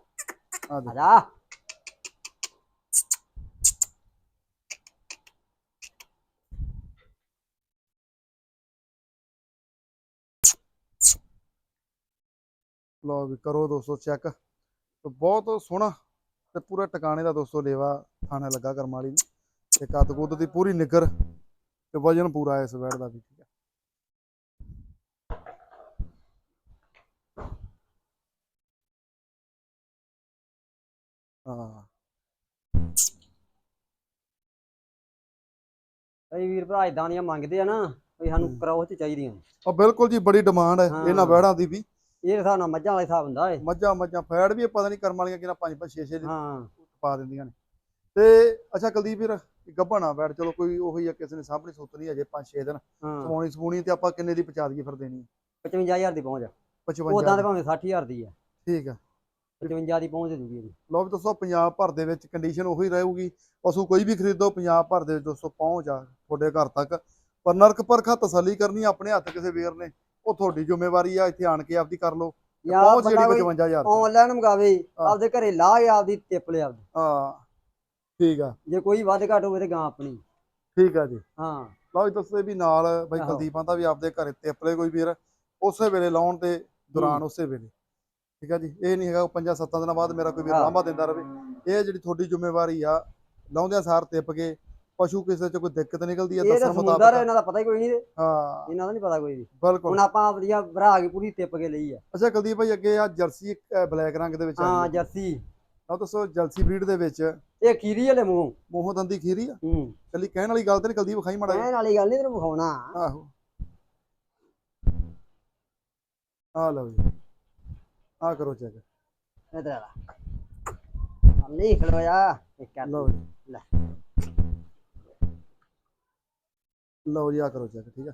ਆ। ਜਾ। ਲਓ ਵੀ ਕਰੋ ਦੋਸਤੋ ਚੈੱਕ ਤੇ ਬਹੁਤ ਸੋਹਣਾ ਤੇ ਪੂਰਾ ਟਿਕਾਣੇ ਦਾ ਦੋਸਤੋ ਲੇਵਾ ਥਾਣਾ ਲੱਗਾ ਕਰਮ ਵਾਲੀ। ਨੂੰ ਤੇ ਕੱਦ ਕੁੱਦ ਦੀ ਪੂਰੀ ਨਿੱਗਰ ਤੇ ਵਜਨ ਪੂਰਾ ਇਸ ਵੈੜ ਦਾ ਵੀ ਠੀਕ ਹੈ। ਹਾਂ। ਕਈ ਵੀਰ ਭਰਾ ਇਦਾਂ ਦੀਆਂ ਮੰਗਦੇ ਆ ਨਾ ਵੀ ਸਾਨੂੰ। ਕਰਾਓ ਚ ਚਾਹੀਦੀਆਂ। ਆ ਬਿਲਕੁਲ ਜੀ ਬੜੀ ਡਿਮਾਂਡ ਹੈ ਹਾਂ। ਇਹਨਾਂ ਵੈੜਾਂ ਦੀ ਵੀ। ਇਹ ਹਿਸਾਬ ਨਾਲ ਮੱਝਾਂ ਵਾਲਾ ਹਿਸਾਬ ਹੁੰਦਾ ਏ ਮੱਝਾਂ ਮੱਝਾਂ ਫੈੜ ਵੀ ਪਤਾ ਨਹੀਂ ਕਰਮ ਵਾਲੀਆਂ ਕਿਹਨਾਂ ਪੰਜ ਪੰਜ 6 6 ਹਾਂ। ਪਾ ਦਿੰਦੀਆਂ ਨੇ। ਤੇ ਅੱਛਾ ਕੁਲਦੀਪ ਵੀਰ ਗੱਭਣਾ ਬੈਠ ਚਲੋ ਕੋਈ ਉਹੀ ਆ ਕਿਸੇ ਨੇ ਸਾਹਮਣੇ ਸੁੱਤਣੀ ਅਜੇ 5-6 ਦਿਨ। ਹਾਂ। ਸਵੂਣੀ ਤੇ ਆਪਾਂ ਕਿੰਨੇ ਦੀ ਪਹੁੰਚਾ ਦਈਏ ਫਿਰ ਦੇਣੀ 55000 ਦੀ ਪਹੁੰਚ 55 ਉਦਾਂ ਤੇ ਭਾਵੇਂ 60000 ਦੀ ਆ। ਠੀਕ ਆ। 55 ਦੀ ਪਹੁੰਚ ਦੇ ਦੂਗੀ ਇਹਦੀ। ਲਓ ਵੀ ਦੋਸਤੋ ਪੰਜਾਬ ਭਰ ਦੇ ਵਿੱਚ ਕੰਡੀਸ਼ਨ ਉਹੀ ਰਹੂਗੀ। ਪਸ਼ੂ ਕੋਈ ਵੀ ਖਰੀਦੋ ਪੰਜਾਬ ਭਰ ਦੇ ਵਿੱਚ ਦੋਸਤੋ ਪਹੁੰਚ ਆ ਤੁਹਾਡੇ ਘਰ ਤੱਕ। ਪਰ ਨਰਕ ਪਰਖਾ ਤਸੱਲੀ ਕਰਨੀ ਆਪਣੇ ਹੱਥ ਕਿਸੇ ਵੀਰ ਨੇ। ਉਹ ਤੁਹਾਡੀ ਜ਼ਿੰਮੇਵਾਰੀ ਆ ਇੱਥੇ ਆਣ ਕੇ ਆਪਦੀ ਕਰ ਲਓ। ਤੇ ਜਾਂ ਪਹੁੰਚ ਜਿਹੜੀ ਬੰਦਾ ਕੋਈ 55000 ਤੇ। ਆਨਲਾਈਨ ਮੰਗਾਵੇ। ਆਪਦੇ ਘਰੇ ਲਾ ਕੇ ਆਪਦੀ ਟਿਪ ਲਿਆ ਆਪਦੀ। ਹਾਂ ਠੀਕ ਆ। ਜੇ ਕੋਈ ਵੱਧ ਘੱਟ ਹੋਵੇ ਤੇ ਗਾਂ ਆਪਣੀ। ਠੀਕ ਆ ਜੀ। ਹਾਂ। ਲਓ ਵੀ ਦੱਸੋ ਵੀ ਨਾਲ ਬਾਈ। ਕੁਲਦੀਪਾਂ ਦਾ ਵੀ ਆਪਦੇ ਘਰੇ ਤਿਪਲੇ ਕੋਈ ਵੀਰ ਉਸੇ ਵੇਲੇ ਲਾਉਣ ਦੇ ਦੌਰਾਨ ਉਸੇ ਵੇਲੇ। ਠੀਕ ਆ ਜੀ ਇਹ ਨਹੀਂ ਹੈਗਾ ਉਹ ਪੰਜਾਂ ਸੱਤਾਂ ਦਿਨਾਂ ਬਾਅਦ ਮੇਰਾ ਕੋਈ ਵੀਰ। ਲਾਂਭਾ ਦਿੰਦਾ ਰਵੇ। ਇਹ ਜਿਹੜੀ ਤੁਹਾਡੀ ਜ਼ਿੰਮੇਵਾਰੀ ਆ ਲਾਉਂਦਿਆਂ ਸਾਰ ਤਿਪ ਕੇ ਪਸ਼ੂ ਕਿਸੇ ਚ ਕੋਈ ਦਿੱਕਤ ਨਿਕਲਦੀ ਆ ਇਹ ਤਾਂ ਦੱਸਣ ਸਮੁੰਦਰ ਮੁਤਾਬਕ ਇਹਨਾਂ ਦਾ ਪਤਾ ਹੀ ਕੋਈ ਨਹੀਂ ਹਾਂ। ਇਹਨਾਂ ਦਾ ਨਹੀਂ ਪਤਾ ਕੋਈ ਵੀ। ਬਿਲਕੁਲ। ਹੁਣ ਆਪਾਂ ਆਪਦੀਆਂ ਭਰਾ ਕੇ ਪੂਰੀ ਟਿਪ ਕੇ ਲਈ ਆ। ਅੱਛਾ ਕੁਲਦੀਪ ਭਾਈ ਅੱਗੇ ਆ ਜਰਸੀ ਬਲੈਕ ਰੰਗ ਦੇ ਵਿੱਚ ਹਾਂ ਆਈ ਹੈ ਜਰਸੀ। ਲਓ ਦੱਸੋ ਜਰਸੀ ਬਰੀਡ ਦੇ ਵਿੱਚ। ਇਹ ਖੀਰੀ ਵਾਲੇ ਮੂੰਹ। ਮੋਹ ਦੰਦੀ ਖੀਰੀ ਆ? ਹੂੰ। ਕੱਲੀ ਕਹਿਣ ਵਾਲੀ ਗੱਲ ਤੇ ਨਹੀਂ ਕੁਲਦੀਪ ਵਿਖਾਈ ਮੜਾ ਕਹਿਣ ਵਾਲੀ ਗੱਲ ਨਹੀਂ ਤੈਨੂੰ ਵਿਖਾਉਣਾ। ਆਹੋ। ਆ ਲਓ ਜੀ। ਆ ਕਰੋ ਚੈੱਕ। ਇਧਰ ਆ ਨਹੀਂ ਖਲੋਇਆ ਇੱਕ ਕਰ ਲਓ ਜੀ। ਲੈ। ਲਓ ਜੀ ਆ ਕਰੋ ਚੈੱਕ ਠੀਕ ਆ?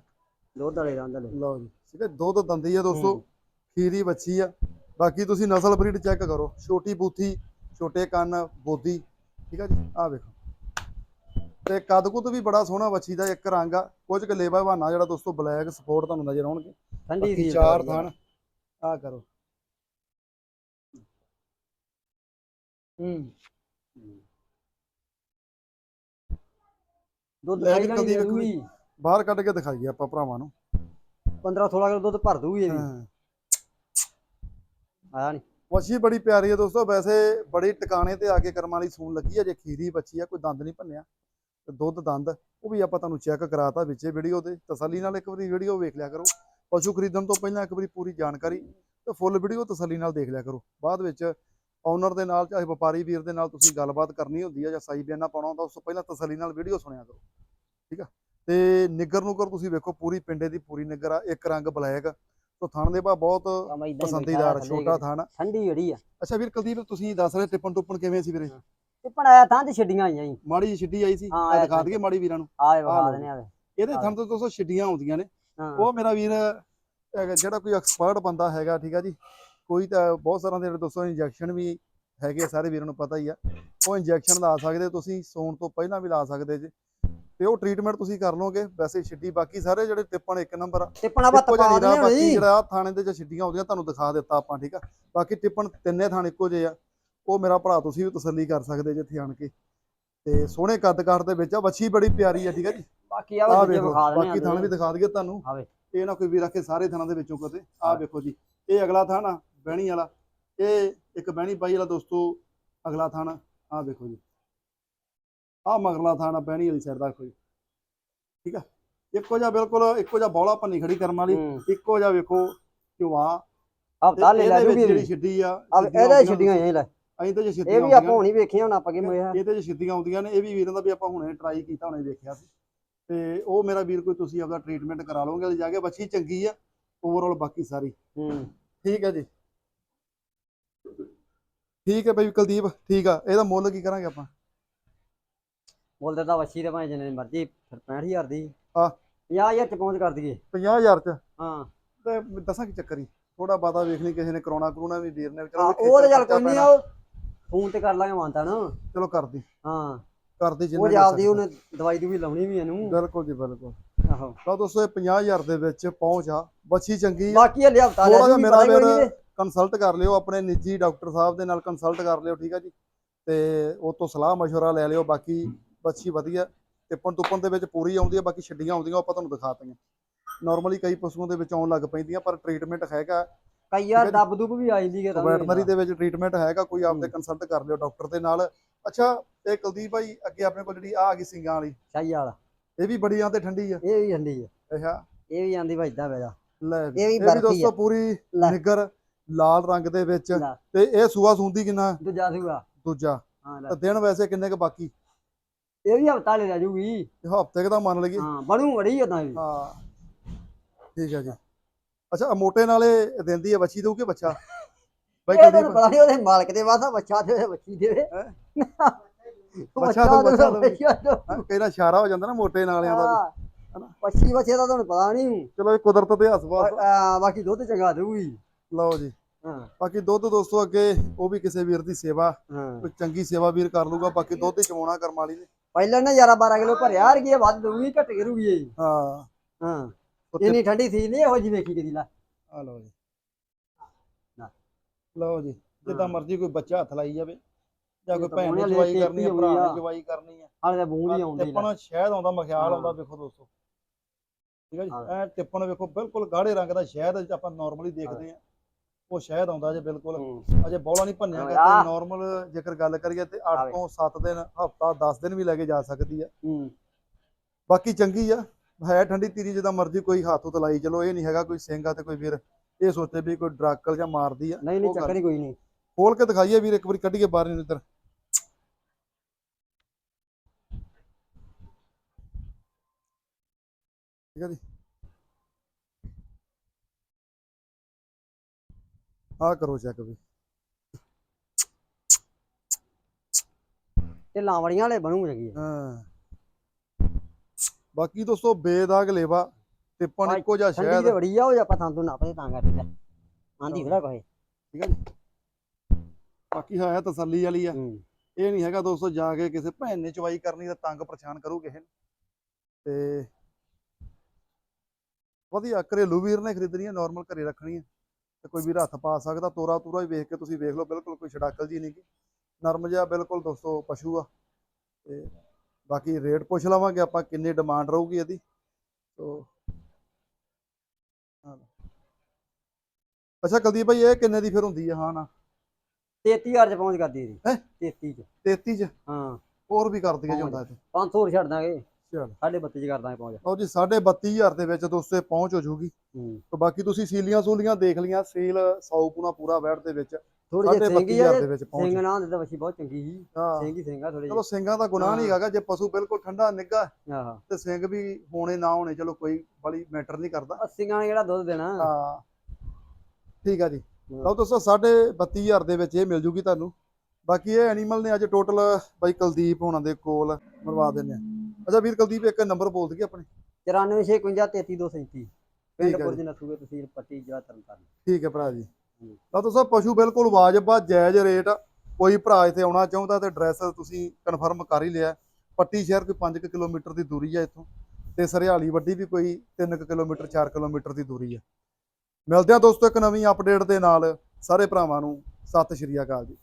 ਦੁੱਧ ਵਾਲੇ ਰੰਗ ਵਾਲੇ ਲਓ ਜੀ ਠੀਕ ਹੈ ਦੁੱਧ ਦੰਦੀ ਆ ਦੋਸਤੋ। ਖੀਰੀ ਬੱਚੀ ਆ। ਬਾਕੀ ਤੁਸੀਂ ਨਸਲ ਬਰੀਡ ਚੈੱਕ ਕਰੋ। ਛੋਟੀ ਬੂਥੀ ਛੋਟੇ ਕੰਨ ਬੋਦੀ ਠੀਕ ਆ ਜੀ? ਆ ਵੇਖੋ। ਤੇ ਕੱਦ ਕੁੱਦ ਵੀ ਬੜਾ ਸੋਹਣਾ ਬੱਚੀ ਦਾ ਇੱਕ ਰੰਗ ਆ। ਕੁਝ ਕੁ ਲੇਵਾ ਬਹਾਨਾ ਜਿਹੜਾ ਦੋਸਤੋ ਬਲੈਕ ਸਪੋਰਟ ਤੁਹਾਨੂੰ ਨਜ਼ਰ ਆਉਣਗੇ। ਠੰਡੀ ਸੀ ਚਾਰ ਥਣ ਆ ਕਰੋ। ਹੂੰ। ਦੁੱਧ ਲੈ ਕੇ ਕਦੀ ਜ਼ਰੂਰੀ ਬਾਹਰ ਕੱਢ ਕੇ ਦਿਖਾਈਏ ਆਪਾਂ ਭਰਾਵਾਂ ਨੂੰ। 15 16 ਕਿਲੋ ਦੁੱਧ ਭਰ ਦੂਗੀ ਇਹ ਵੀ। ਹਾਂ। ਆਇਆ ਨਹੀਂ ਵੱਛੀ ਬੜੀ ਪਿਆਰੀ ਹੈ ਦੋਸਤੋ। ਵੈਸੇ ਬੜੀ ਟਿਕਾਣੇ ਤੇ ਆ ਕੇ ਕਰਮਾਂ ਵਾਲੀ ਸੂਣ ਲੱਗੀ ਹੈ। ਜੇ ਖੀਰੀ ਬੱਚੀ ਆ ਕੋਈ ਦੰਦ ਨਹੀਂ ਭੰਨਿਆ। ਤੇ ਦੁੱਧ ਦੰਦ ਉਹ ਵੀ ਆਪਾਂ ਤੁਹਾਨੂੰ ਚੈੱਕ ਕਰਾਤਾ ਵਿੱਚੇ ਵੀਡੀਓ ਤੇ। ਤਸੱਲੀ ਨਾਲ ਇੱਕ ਵਾਰੀ ਵੀਡੀਓ ਵੇਖ ਲਿਆ ਕਰੋ। ਪਸ਼ੂ ਖਰੀਦਣ ਤੋਂ ਪਹਿਲਾਂ ਇੱਕ ਵਾਰੀ ਪੂਰੀ ਜਾਣਕਾਰੀ ਤੇ ਫੁੱਲ ਵੀਡੀਓ ਤਸੱਲੀ ਨਾਲ ਦੇਖ ਲਿਆ ਕਰੋ। ਬਾਅਦ ਵਿੱਚ ਓਨਰ ਦੇ ਨਾਲ ਚਾਹੇ ਵਪਾਰੀ ਵੀਰ ਦੇ ਨਾਲ ਤੁਸੀਂ ਗੱਲਬਾਤ ਕਰਨੀ ਹੁੰਦੀ ਹੈ ਜਾਂ ਸਾਈ ਬਿਆਨਾ ਪਾਉਣਾ ਹੁੰਦਾ ਉਸ ਤੋਂ ਪਹਿਲਾਂ ਤਸੱਲੀ ਨਾਲ ਵੀਡੀਓ ਸੁਣਿਆ ਕਰੋ। ਠੀਕ ਆ? ਤੇ ਨਿੱਗਰ ਨੂਗਰ ਤੁਸੀਂ ਵੇਖੋ ਪੂਰੀ ਪਿੰਡੇ ਦੀ ਪੂਰੀ ਨਿੱਗਰ ਆ ਇੱਕ ਰੰਗ ਬਲੈਕ। ਤੋਂ ਥਣ ਦੇ ਭਾ ਬਹੁਤ ਪਸੰਦੀਦਾਰ ਛੋਟਾ ਥਣ। ਠੰਡੀ ਜੜੀ ਆ। ਅੱਛਾ ਵੀਰ ਕੁਲਦੀਪ ਤੁਸੀਂ ਦੱਸ ਰਹੇ ਟਿੱਪਣ ਟੁੱਪਣ ਕਿਵੇਂ ਸੀ ਵੀਰੇ? ਤੇ ਪਣਾਇਆ ਥਾਂ ਤੇ ਛੱਡੀਆਂ ਆਈਆਂ ਜੀ। ਮਾੜੀ ਜਿਹੀ ਛਿੱਡੀ ਆਈ ਸੀ। ਇਹ ਦਿਖਾ ਤਾਂ- ਦਈਏ ਮਾੜੀ ਵੀਰਾਂ ਨੂੰ। ਵਿਖਾ ਲਓ। ਦਨੇ ਆਵੇ ਇਹਦੇ। ਥਣ ਤੋਂ ਦੋਸਤੋ ਛਿੱਡੀਆਂ ਆਉਂਦੀਆਂ ਨੇ। ਉਹ ਮੇਰਾ ਵੀਰ ਜਿਹੜਾ ਕੋਈ ਐਕਸਪਰਟ ਬੰਦਾ ਹੈਗਾ ਠੀਕ ਆ ਜੀ। ਕੋਈ ਤਾਂ ਬਹੁਤ ਸਾਰਿਆਂ ਦੇ ਦੋਸਤੋ ਇੰਜੈਕਸ਼ਨ ਵੀ ਹੈਗੇ ਆ, ਸਾਰੇ ਵੀਰਾਂ ਨੂੰ ਪਤਾ ਹੀ ਆ। ਉਹ ਇੰਜੈਕਸ਼ਨ ਲਾ ਸਕਦੇ ਤੁਸੀਂ ਸੌਣ ਤੋਂ ਪਹਿਲਾਂ ਵੀ ਲਾ ਸਕਦੇ ਜੀ। ਤੇ ਉਹ ਟ੍ਰੀਟਮੈਂਟ ਤੁਸੀਂ ਕਰ ਲਓਗੇ। ਵੈਸੇ ਛਿੱਡੀ ਬਾਕੀ ਸਾਰੇ ਜਿਹੜੇ ਟਿੱਪਣ ਇੱਕ ਨੰਬਰ ਆ। ਤੇ ਪਣਾ ਬੱਤ ਇੱਕੋ ਜਿਹਾ ਦਨੇ ਬਾਕੀ ਜਿਹੜਾ ਆਹ ਥਾਣੇ ਦੇ ਚ ਛਿੱਡੀਆਂ ਆਉਂਦੀਆਂ ਤੁਹਾਨੂੰ ਦਿਖਾ ਦਿੱਤਾ ਆਪਾਂ ਠੀਕ ਆ? ਬਾਕੀ ਟਿੱਪਣ ਤਿੰਨੇ ਥਾਣੇ ਇੱਕੋ ਜਿਹੇ ਆ। ਉਹ ਮੇਰਾ ਭਰਾ ਤੁਸੀਂ ਵੀ ਤਸੱਲੀ ਕਰ ਸਕਦੇ ਜੇ ਇੱਥੇ ਆਣ ਕੇ। ਤੇ ਸੋਹਣੇ ਕੱਦ ਕਾਠ ਦੇ ਵਿੱਚ ਆ ਵੱਛੀ ਬੜੀ ਪਿਆਰੀ ਆ ਠੀਕ ਹੈ ਜੀ? ਬਾਕੀ ਆ ਆ ਉਹ ਦੂਜੇ ਵੇਖੋ ਵਿਖਾ ਦਿੰਦੇ ਬਾਕੀ ਥਣ ਵੀ ਆ ਦਿਖਾ ਦਈਏ ਤੁਹਾਨੂੰ। ਆਵੇ। ਇਹ ਨਾ ਕੋਈ ਵੀ ਰੱਖੇ ਸਾਰੇ ਥਣਾਂ ਦੇ ਵਿੱਚੋਂ ਕਦੇ ਆ ਹਾਂ। ਵੇਖੋ ਜੀ ਇਹ ਅਗਲਾ ਥਣ ਆ ਬਹਿਣੀ ਵਾਲਾ। ਇਹ ਇੱਕ ਬਹਿਣੀ ਬਾਈ ਵਾਲਾ ਦੋਸਤੋ ਅਗਲਾ ਥਣ। ਆ ਵੇਖੋ ਜੀ। ਆ ਮਗਰਲਾ ਥਣ ਬਹਿਣੀ ਵਾਲੀ ਸਾਈਡ ਦਾ ਜੀ ਠੀਕ ਆ? ਇੱਕੋ ਜਿਹਾ ਬਿਲਕੁਲ ਇੱਕੋ ਜਿਹਾ ਬੌਲਾ ਪੰਨੀ ਖੜੀ ਕਰਮ ਵਾਲੀ। ਇੱਕੋ ਜਿਹਾ ਵੇਖੋ ਝੁਆ ਹਫਤਾ ਲੈ ਲੈ ਜੂਗੀ ਜਿਹੜੀ ਛਿੱਡੀ ਆ ਆ ਇਹਦਾ ਛੱਡੀਆਂ ਇਹ ਲੈ। ਅਸੀਂ ਤਾਂ ਜੇ ਛਿੱਡੀਆਂ ਇਹ ਵੀ ਆਪਾਂ ਹੁਣੀ ਵੇਖੀਆਂ ਹੁਣ ਆਪਾਂ ਕਿਵੇਂ ਹੋਇਆ ਇਹਦੇ ਚ ਛਿੱਡੀਆਂ ਆਉਂਦੀਆਂ ਨੇ ਇਹ ਵੀ ਵੀਰਾਂ ਦਾ ਵੀ ਆਪਾਂ ਹੁਣੇ ਟਰਾਈ ਕੀਤਾ ਹੁਣੇ ਵੇਖਿਆ ਸੀ। ਤੇ ਉਹ ਮੇਰਾ ਵੀਰ ਕੋਈ ਤੁਸੀਂ ਆਪਦਾ ਟ੍ਰੀਟਮੈਂਟ ਕਰਾ ਲਓਗੇ ਲੈ ਜਾ ਕੇ ਬੱਚੀ ਚੰਗੀ ਆ ਓਵਰਆਲ ਬਾਕੀ ਸਾਰੀ। ਹੂੰ। ਠੀਕ ਹੈ ਜੀ। ਠੀਕ ਹੈ ਬਈ ਕੁਲਦੀਪ ਠੀਕ ਆ। ਇਹਦਾ ਮੁੱਲ ਕੀ ਕਰਾਂਗੇ ਆਪਾਂ? ਬੋਲਦੇ ਤਾਂ ਵੱਛੀ ਦੇ ਭਾਵੇਂ ਜਿੰਨੇ ਦੀ ਮਰਜ਼ੀ ਫਿਰ 65000 ਦੀ ਹਾਂ। 50000 ਚ ਪਹੁੰਚ ਕਰ ਦਈਏ 50000 ਚ ਹਾਂ ਤੇ ਦੱਸਾਂ ਕੀ ਚੱਕਰ ਹੀ ਥੋੜਾ ਬਾਤਾ ਵੇਖ ਲਈ ਕਿਸੇ ਨੇ ਕਰਾਉਣਾ ਕਰੂਣਾ ਵੀ ਵੀਰ ਨੇ ਹਾਂ, ਚਲੋ ਉਹ ਤਾਂ ਚੱਲ ਖਰਚਾ ਕੋਈ ਨਹੀਂ ਪੈਣਾ। ਉਹ ਫੋਨ ਤੇ ਕਰ ਲਾਂਗੇ ਮਾਨਤਾ ਨਾ ਚਲੋ ਕਰਦੀ ਹਾਂ ਕਰਦੀ ਜਿੰਨਾ ਉਹ ਕਰ ਜਾਂਦੀ ਸਕਦਾ। ਉਹਨੇ ਦਵਾਈ ਦੂਵੀ ਲਾਉਣੀ ਵੀ ਇਹਨੂੰ ਬਿਲਕੁਲ ਜੀ ਬਿਲਕੁਲ ਆਹੋ ਤਾਂ ਦੋਸਤੋ ਇਹ 50000 ਦੇ ਵਿੱਚ ਪਹੁੰਚ ਆ ਬੱਚੀ ਚੰਗੀ ਆ ਬਾਕੀ ਹਲੇ ਹਫਤਾ ਲੈ ਥੋੜਾ ਜਿਹਾ ਜੂਗੀ ਮੇਰਾ ਪਤਾ ਹੀ ਕੋਈ ਵੀਰ ਨਹੀਂ ਕੰਸਲਟ ਕਰ ਲਿਓ ਆਪਣੇ ਨਿੱਜੀ ਡਾਕਟਰ ਸਾਹਿਬ ਦੇ ਨਾਲ ਕੰਸਲਟ ਕਰ ਲਿਓ ਠੀਕ ਆ ਜੀ ਤੇ ਉਹ ਤੋਂ ਸਲਾਹ مشورہ ਲੈ ਲਿਓ ਬਾਕੀ ਬੱਚੀ ਵਧੀਆ ਟਿੱਪਣ ਟੁੱਪਣ ਦੇ ਵਿੱਚ ਪੂਰੀ ਆਉਂਦੀ ਹੈ ਬਾਕੀ ਛੱਡੀਆਂ ਆਉਂਦੀਆਂ ਆਪਾਂ ਤੁਹਾਨੂੰ ਦਿਖਾਤੀਆਂ ਨਾਰਮਲੀ ਕਈ ਪਸ਼ੂਆਂ ਦੇ ਵਿੱਚ ਆਉਣ ਲੱਗ ਪੈਂਦੀਆਂ ਪਰ ਟ੍ਰੀਟਮੈਂਟ ਹੈਗਾ। ਕਈ ਯਾਰ ਦੱਬ ਦੁੱਬ ਵੀ ਆ ਜਾਂਦੀ ਹੈ ਤਾਂ ਵੈਟਰਨਰੀ ਦੇ ਵਿੱਚ ਟ੍ਰੀਟਮੈਂਟ ਹੈਗਾ ਕੋਈ ਆਪਦੇ। ਕੰਸਲਟ ਕਰ ਲਿਓ ਡਾਕਟਰ ਦੇ ਨਾਲ। ਅੱਛਾ ਇਹ ਕੁਲਦੀਪ ਭਾਈ ਅੱਗੇ ਆਪਣੇ ਕੋਲ ਜਿਹੜੀ ਆ ਆ ਗਈ ਸਿੰਘਾਂ ਵਾਲੀ। ਸਹੀ ਵਾਲਾ ਇਹ ਵੀ ਬੜੀ ਆਂ ਤੇ ਠੰਡੀ ਆ। ਇਹ ਵੀ ਹੰਡੀ ਹੈ ਅੱਛਾ ਇਹ ਵੀ ਆਂਦੀ ਭਾਈਦਾ ਵੇਦਾ ਲੈ ਇਹ ਵੀ ਦੋਸਤੋ ਆ। ਪੂਰੀ। ਨਿੱਗਰ ਲਾਲ ਰੰਗ ਦੇ ਵਿੱਚ। ਤੇ ਇਹ ਸੂਆ ਸੁੰਦੀ ਕਿੰਨਾ? ਦੂਜਾ ਸੂਆ। ਦੂਜਾ। ਹਾਂ ਤਾਂ ਦਿਨ ਵੈਸੇ ਕਿੰਨੇ ਕ ਬਾਕੀ? ਇਹ ਵੀ ਹਫਤਾ ਲੈ ਜੂਗੀ। ਹਫ਼ਤੇ ਦਾ ਮੰਨ ਲਈਏ। ਹਾਂ ਬਣੂ ਬੜੀ ਉਦਾਂ ਵੀ ਹਾਂ ਠੀਕ ਹੈ ਜੀ। ਅੱਛਾ ਆਹ ਮੋਟੇ ਨਾਲੇ ਦਿੰਦੀ ਹੈ ਬੱਚੀ ਦਊ ਕਿ ਬੱਚਾ? ਬਾਈ ਇਹ ਤਾਂ ਕੁਲਦੀਪ ਪਤਾ ਨਹੀਂ ਉਹਦੇ ਮਾਲਕ ਦੇ ਵਾਸਾ ਬੱਚਾ ਤੇ ਉਹਦੇ ਬੱਚੀ ਦੇਵੇ ਬੱਚਾ ਤੋਂ ਬੱਚਾ ਤੋਂ। ਤੋਂ। ਨਾ ਇਸ਼ਾਰਾ ਹੋ ਜਾਂਦਾ ਨਾ ਮੋਟੇ ਨਾਲਿਆਂ ਦਾ। ਹਾਂ। ਬੱਚੀ ਦਾ ਤੁਹਾਨੂੰ ਪਤਾ ਨਹੀਂ। ਚਲੋ ਇਹ ਕੁਦਰਤ ਦੇ ਹਸਬਾਸ ਬਾਕੀ ਦੁੱਧ ਚੰਗਾ ਦੇਊਗੀ। ਲਓ ਜੀ। ਹਾਂ। ਬਾਕੀ ਦੁੱਧ ਦੋਸਤੋ ਅੱਗੇ ਉਹ ਵੀ ਕਿਸੇ ਵੀਰ ਦੀ ਸੇਵਾ ਕੋਈ ਚੰਗੀ ਸੇਵਾ ਵੀਰ ਕਰ ਲੂਗਾ ਬਾਕੀ ਦੁੱਧ ਹੀ ਚਵਾਉਣਾ ਕਰਮ ਵਾਲੀ ਨੇ। ਪਹਿਲਾਂ ਨਾ 11 12 ਕਿਲੋ ਭਰਿਆ ਕੀ ਵੱਧ ਦਊਗੀ ਘਟ ਗਿਰੂਗੀ ਇਹ। ਹਾਂ। ਹਾਂ। ਉੱਤੇ- ਇੰਨੀ ਠੰਡੀ ਸੀ ਨਹੀਂ ਇਹੋ ਜੀ ਵੇਖੀ ਕਦੀ ਲਾ। ਆ ਲਓ ਜੀ। ਨਾ। ਲਓ ਜੀ ਜਿੱਦਾਂ ਹਾਂ। ਮਰਜ਼ੀ ਕੋਈ ਬੱਚਾ ਹੱਥ ਲਾਈ ਜਾਵੇ ਜਾਂ ਇਹ ਕੋਈ ਤਾਂ ਭੈਣ ਨੇ ਜਵਾਈ ਲੈ ਕਰਨੀ ਹੈ ਭਰਾ ਨੇ। ਜਵਾਈ ਕਰਨੀ ਹੈ ਹਾਲੇ ਤਾਂ ਬੂੰਦ ਹੀ ਆਉਂਦੀ ਟਿੱਪਣ ਸ਼ਹਿਦ ਆਉਂਦਾ ਮਖਿਆਲ ਆਉਂਦਾ ਹਾਂ। ਵੇਖੋ ਦੋਸਤੋ। ਠੀਕ ਹੈ ਜੀ? ਹਾਂ। ਐ ਟਿੱਪਣ ਵੇਖੋ ਬਿਲਕੁਲ ਗਾੜੇ ਰੰਗ ਦਾ ਸ਼ਹਿਦ ਜਿਹਾ ਆਪਾਂ ਨਾਰਮਲੀ ਦੇਖਦੇ ਆ। ਉਹ ਸ਼ਹਿਦ ਆਉਂਦਾ ਜੇ ਬਿਲਕੁਲ। ਅਜੇ ਬੌਲਾ ਨਹੀਂ ਭੰਨਿਆ ਗਿਆ। ਤੇ ਨਾਰਮਲ ਜੇਕਰ ਗੱਲ ਕਰੀਏ ਤੇ 8 ਆਵੇ। ਤੋਂ 7 ਦਿਨ ਹਫਤਾ 10 ਦਿਨ ਵੀ ਲੈ ਕੇ ਜਾ ਸਕਦੀ ਆ। ਹੂੰ। ਬਾਕੀ ਚੰਗੀ ਆ। ਹੈ ਠੰਡੀ ਤੀਰੀ ਜਿੱਦਾਂ ਮਰਜ਼ੀ ਕੋਈ ਹੱਥ ਉਤ ਲਾਈ ਚਲੋ ਇਹ ਨਹੀਂ ਹੈਗਾ ਕੋਈ ਸਿੰਘ ਆ ਤੇ ਕੋਈ ਵੀਰ। ਇਹ ਸੋਚੇ ਵੀ ਕੋਈ ਡਰਾਕਲ ਜਾਂ ਮਾਰਦੀ ਆ। ਨਹੀਂ ਨਹੀਂ ਚੱਕਰ ਹੀ ਕੋਈ ਨਹੀਂ। ਖੋਲ ਕੇ ਦਿਖਾਈਏ ਵੀਰ ਇੱਕ ਵਾਰੀ ਕੱਢੀਏ ਬਾਹਰ ਨੂੰ ਇੱਧਰ। ਠੀਕ ਹੈ ਜੀ। ਆ ਕਰੋ ਚੈੱਕ ਵੀ। ਤੇ ਲਾਵੜੀਆਂ ਵਾਲੇ ਬਣੂ ਆ। ਹਾਂ। ਬਾਕੀ ਦੋਸਤੋ ਬੇਦਾਗ ਲੇਵਾ ਟਿੱਪਣ ਹਾਂ, ਇੱਕੋ ਜਿਹਾ ਠੰਡੀ ਸ਼ਹਿਦ ਤੇ ਬੜੀ ਆ ਉਹ ਜੇ ਆਪਾਂ ਥਾਂ ਤੋਂ ਨਾਪਦੇ ਤਾਂ ਕਰਕੇ ਲੈ। ਆਂਦੀ ਥੋੜਾ ਕੋਈ ਠੀਕ ਹੈ ਜੀ। ਬਾਕੀ ਹੈ ਤਸੱਲੀ ਵਾਲੀ ਆ। ਇਹ ਨਹੀਂ ਹੈਗਾ ਦੋਸਤੋ ਜਾ ਕੇ ਕਿਸੇ ਭੈਣ ਨੇ ਚਵਾਈ ਕਰਨੀ ਤਾਂ ਤੰਗ ਪਰੇਸ਼ਾਨ ਕਰੂ ਕਿਸੇ ਨੂੰ। ਤੇ ਵਧੀਆ ਘਰੇਲੂ ਵੀਰ ਨੇ ਖਰੀਦਣੀ ਹੈ ਨਾਰਮਲ ਘਰੇ ਰੱਖਣੀ ਹੈ ਤੇ ਕੋਈ ਵੀਰ ਹੱਥ ਪਾ ਸਕਦਾ ਤੋਰਾ ਤੂਰਾ ਹੀ ਵੇਖ ਕੇ ਤੁਸੀਂ ਵੇਖ ਲਓ ਬਿਲਕੁਲ ਕੋਈ ਛੜਾਕਲ ਜੀ ਨਹੀਂ ਗੀ। ਨਰਮ ਜਿਹਾ ਬਿਲਕੁਲ ਦੋਸਤੋ ਪਸ਼ੂ ਆ। ਤੇ ਬਾਕੀ ਰੇਟ ਪੁੱਛ ਲਵਾਂਗੇ ਆਪਾਂ ਕਿੰਨੀ ਡਿਮਾਂਡ ਰਹੂਗੀ ਇਹਦੀ। ਤੋ ਹਾਂ। ਅੱਛਾ ਕੁਲਦੀਪ ਭਾਈ ਇਹ ਕਿੰਨੇ ਦੀ ਫਿਰ ਹੁੰਦੀ ਹੈ ਹਾਂ ਨਾ। 33000 ਚ ਪਹੁੰਚ ਕਰਦੀ ਇਹਦੀ। ਹੈਂ? 33 ਚ। 33 ਚ? ਹਾਂ। ਹੋਰ ਵੀ ਕਰ ਦਈਏ ਜਾਂਦਾ ਇੱਥੇ। 500 ਹੋਰ ਛੱਡ ਦਾਂਗੇ। ਚਲ। 32 ਚ ਕਰ ਦਾਂਗੇ ਪਹੁੰਚ ਲਓ ਜੀ 32500 ਦੇ ਵਿੱਚ ਦੋਸਤੋ ਇਹ ਪਹੁੰਚ ਹੋ ਜੂਗੀ। ਹੂੰ। ਤੇ ਬਾਕੀ ਤੁਸੀਂ ਸੀਲੀਆਂ ਸੂਲੀਆਂ ਦੇਖ ਲੀਆਂ ਸੀਲ 100 ਪੂਣਾ ਪੂਰਾ ਵੈਟ ਦੇ ਵਿੱਚ। ਥੋੜੀ ਜਿਹੀ ਸਿੰਘ ਹੀ ਆ 32000 ਦੇ ਵਿੱਚ ਪਹੁੰਚ ਸਿੰਘ ਨਾ ਦੇ ਵਸ਼ੀ ਬਹੁਤ ਚੰਗੀ ਸੀ। ਹਾਂ। ਸਿੰਘ ਹੀ ਸਿੰਘ ਆ ਥੋੜੇ ਚਲੋ ਸਿੰਘਾਂ ਦਾ ਗੁਨਾਹ ਨਹੀਂ ਹਾਂ। ਹੈਗਾ ਜੇ ਪਸ਼ੂ ਬਿਲਕੁਲ ਠੰਡਾ ਨਿੱਗਾ ਆਹ। ਤੇ ਸਿੰਘ ਵੀ ਹੋਣੇ ਨਾ ਹੋਣੇ ਚਲੋ ਕੋਈ ਬੜੀ ਮੈਟਰ ਨਹੀਂ ਕਰਦਾ। ਸਿੰਘਾਂ ਨੇ ਕਿਹੜਾ ਦੁੱਧ ਦੇਣਾ? ਹਾਂ। ਠੀਕ ਆ ਜੀ। ਲਓ ਦੋਸਤੋ 32000 ਦੇ ਵਿੱਚ ਇਹ ਮਿਲ ਜੂਗੀ ਤੁਹਾਨੂੰ। ਬਾਕੀ ਇਹ ਐਨੀਮਲ ਨੇ ਅੱਜ ਟੋਟਲ ਬਾਈ ਕੁਲਦੀਪ ਹੋਣਾ ਦੇ ਕੋਲ ਮਰਵਾ ਦਿੰਦੇ ਆ। ਅੱਛਾ ਵੀਰ ਕੁਲਦੀਪ ਇੱਕ ਨੰਬਰ ਬੋਲ ਦਈਏ ਆਪਣੇ। 9451 33237 ਠੀਕ ਹੈ ਜੀ। ਬੁਰਜ ਨਸੂਗੇ ਤਹਿਸੀਲ ਪੱਟੀ ਜ਼ਿਲ੍ਹਾ ਤਰਨਤਾਰਨ। ਠੀਕ ਹੈ ਭਰਾ ਜੀ। ਤਾਂ ਦੋਸਤੋ ਪਸ਼ੂ ਬਿਲਕੁਲ ਵਾਜਬ ਜਾਇਜ਼ ਰੇਟ ਆ। ਕੋਈ ਭਰਾ ਇੱਥੇ ਆਉਣਾ ਚਾਹੁੰਦਾ ਤੇ ਐਡਰੈਸ ਤੁਸੀਂ ਕਨਫਰਮ ਕਰ ਹੀ ਲਿਆ। ਪੱਟੀ ਸ਼ਹਿਰ ਕੋਈ 5 ਕਿਲੋਮੀਟਰ ਦੀ ਦੂਰੀ ਆ ਇੱਥੋਂ। ਤੇ ਸਰਿਆਲੀ ਵੱਡੀ ਵੀ ਕੋਈ 3 ਕਿਲੋਮੀਟਰ 4 ਕਿਲੋਮੀਟਰ ਦੀ ਦੂਰੀ ਆ। ਮਿਲਦੇ ਆ ਦੋਸਤੋ ਇੱਕ ਨਵੀਂ ਅਪਡੇਟ ਦੇ ਨਾਲ। ਸਾਰੇ ਭਰਾਵਾਂ ਨੂੰ ਸਤਿ ਸ਼੍ਰੀ ਅਕਾਲ ਜੀ।